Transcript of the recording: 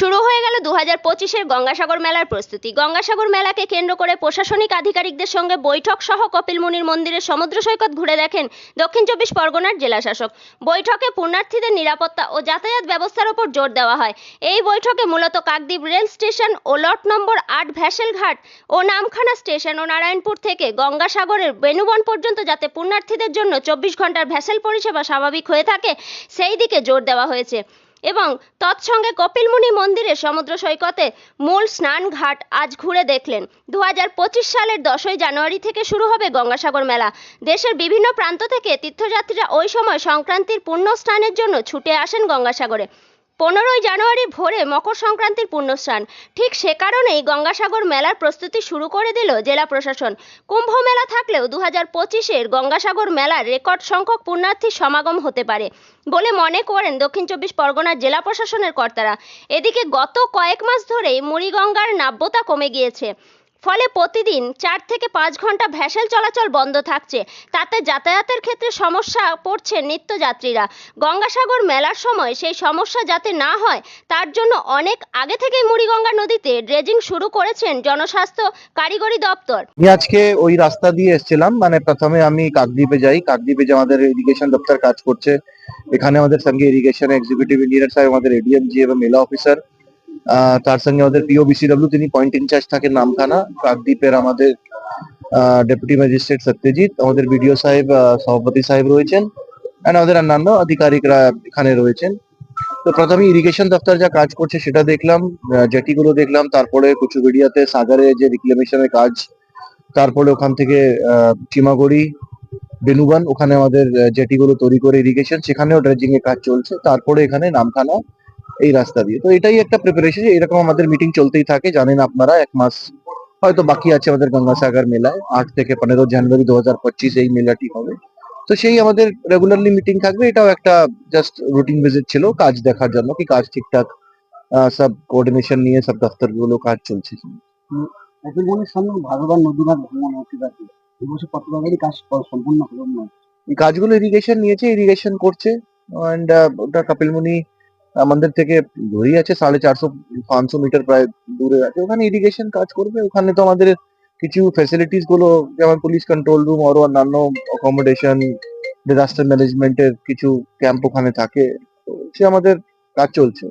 শুরু হয়ে গেল দু হাজার গঙ্গাসাগর মেলার প্রস্তুতি। গঙ্গাসাগর মেলাকে কেন্দ্র করে প্রশাসনিক আধিকারিকদের সঙ্গে বৈঠক সহ কপিলমুনির মন্দিরের সমুদ্র সৈকত ঘুরে দেখেন দক্ষিণ চব্বিশ পরগনার জেলাশাসক। বৈঠকে পুণ্যার্থীদের নিরাপত্তা ও যাতায়াত ব্যবস্থার ওপর জোর দেওয়া হয়। এই বৈঠকে মূলত কাকদ্বীপ রেল স্টেশন ও লট নম্বর আট ভ্যাসেলঘাট ও নামখানা স্টেশন ও নারায়ণপুর থেকে গঙ্গাসাগরের বেনুবন পর্যন্ত যাতে পুণ্যার্থীদের জন্য চব্বিশ ঘণ্টার ভ্যাসেল পরিষেবা স্বাভাবিক হয়ে থাকে, সেই দিকে জোর দেওয়া হয়েছে। এবং তৎসঙ্গে কপিলমুনি মন্দিরে সমুদ্র সৈকতে মূল স্নান ঘাট আজ ঘুরে দেখলেন। দু হাজার পঁচিশ সালের দশই জানুয়ারি থেকে শুরু হবে গঙ্গাসাগর মেলা। দেশের বিভিন্ন প্রান্ত থেকে তীর্থযাত্রীরা ওই সময় সংক্রান্তির পুণ্য স্নানের জন্য ছুটে আসেন গঙ্গাসাগরে। পনেরোই জানুয়ারি ভোরে মকর সংক্রান্তির পুণ্যস্নান। ঠিক সে কারণেই গঙ্গাসাগর মেলার প্রস্তুতি শুরু করে দিল জেলা প্রশাসন। কুম্ভ মেলা থাকলেও দু হাজার পঁচিশের গঙ্গাসাগর মেলার রেকর্ড সংখ্যক পুণ্যার্থীর সমাগম হতে পারে বলে মনে করেন দক্ষিণ চব্বিশ পরগনার জেলা প্রশাসনের কর্তারা। এদিকে গত কয়েক মাস ধরেই মুড়িগঙ্গার নাব্যতা কমে গিয়েছে। ফলে প্রতিদিন চার থেকে পাঁচ ঘণ্টা ভ্যাসেল চলাচল বন্ধ থাকছে। তাতে যাতায়াতের ক্ষেত্রে সমস্যা পড়ছে নিত্যযাত্রীরা। গঙ্গাসাগর মেলার সময় সেই সমস্যা যাতে না হয়, তার জন্য অনেক আগে থেকেই মুড়িগঙ্গা নদীতে ড্রেজিং শুরু করেছেন জনস্বাস্থ্য কারিগরি দপ্তর। আমি আজকে ওই রাস্তা দিয়ে এসেছিলাম মানে প্রথমে আমি কাকদ্বীপে যাই। কাকদ্বীপে যে আমাদের ইরিগেশন দপ্তর কাজ করছে, এখানে আমাদের সঙ্গে ইরিগেশন এক্সিকিউটিভ ইঞ্জিনিয়ার সাহেব আমাদের এডিএম জি এবং মেলা অফিসার তার সঙ্গে আমাদের পিওবিসিডব্লিউ তিনি পয়েন্ট ইনচার্জ থাকেন নামখানা। কাকদ্বীপের আমাদের ডেপুটি ম্যাজিস্ট্রেট সত্যজিৎ, আমাদের বিডিও সাহেব সভাপতি সাহেব রয়েছেন আমাদের অন্যান্য আধিকারিকরা এখানে রয়েছেন। তো প্রথমে ইরিগেশন দপ্তর যা কাজ করছে সেটা দেখলাম জেটি গুলো দেখলাম, তারপরে কুচুবেড়িয়াতে সাগরে যে রিক্লেমেশনের কাজ, তারপরে ওখান থেকে চিমাগড়ি, বেনুবান, ওখানে আমাদের জেটি গুলো তৈরি করে ইরিগেশন সেখানেও ড্রেজিং এর কাজ চলছে, তারপরে এখানে নামখানা। এই রাস্তা দিয়ে। তো এটাই একটা প্রিপারেশন এরকম আমাদের মিটিং চলতেই থাকে জানেন আপনারা এক মাস হয়তো বাকি আছে আমাদের গঙ্গাসাগর মেলায়। আট থেকে পনেরো জানুয়ারি দু হাজার পঁচিশ এই মেলাটি হবে। তো সেই আমাদের রেগুলারলি মিটিং থাকবে। এটাও একটা জাস্ট রুটিন ভিজিট ছিল কাজ দেখার জন্য কি কাজ ঠিকঠাক সব কোঅর্ডিনেশন নিয়ে সব দপ্তরগুলো কাজ চলছে। কপিলবনের সামনে ভাগবান নদীবাদ ভাঙন হতে থাকে এবছর কত টাকারই কাজ সম্পূর্ণ হলো না। এই কাজগুলো ইরিগেশন নিয়েছে ইরিগেশন করছে। অ্যান্ড ওটা কপিলমুনি আমাদের থেকে ধরেই আছে সাড়ে চারশো, পাঁচশো মিটার প্রায় দূরে আছে। ওখানে ইরিগেশন কাজ করবে। ওখানে তো আমাদের কিছু ফ্যাসিলিটিসগুলো, যেমন পুলিশ কন্ট্রোল রুম আরও অন্যান্য অ্যাকোমোডেশন ডিজাস্টার ম্যানেজমেন্টের কিছু ক্যাম্প ওখানে থাকে। সে আমাদের কাজ চলছে।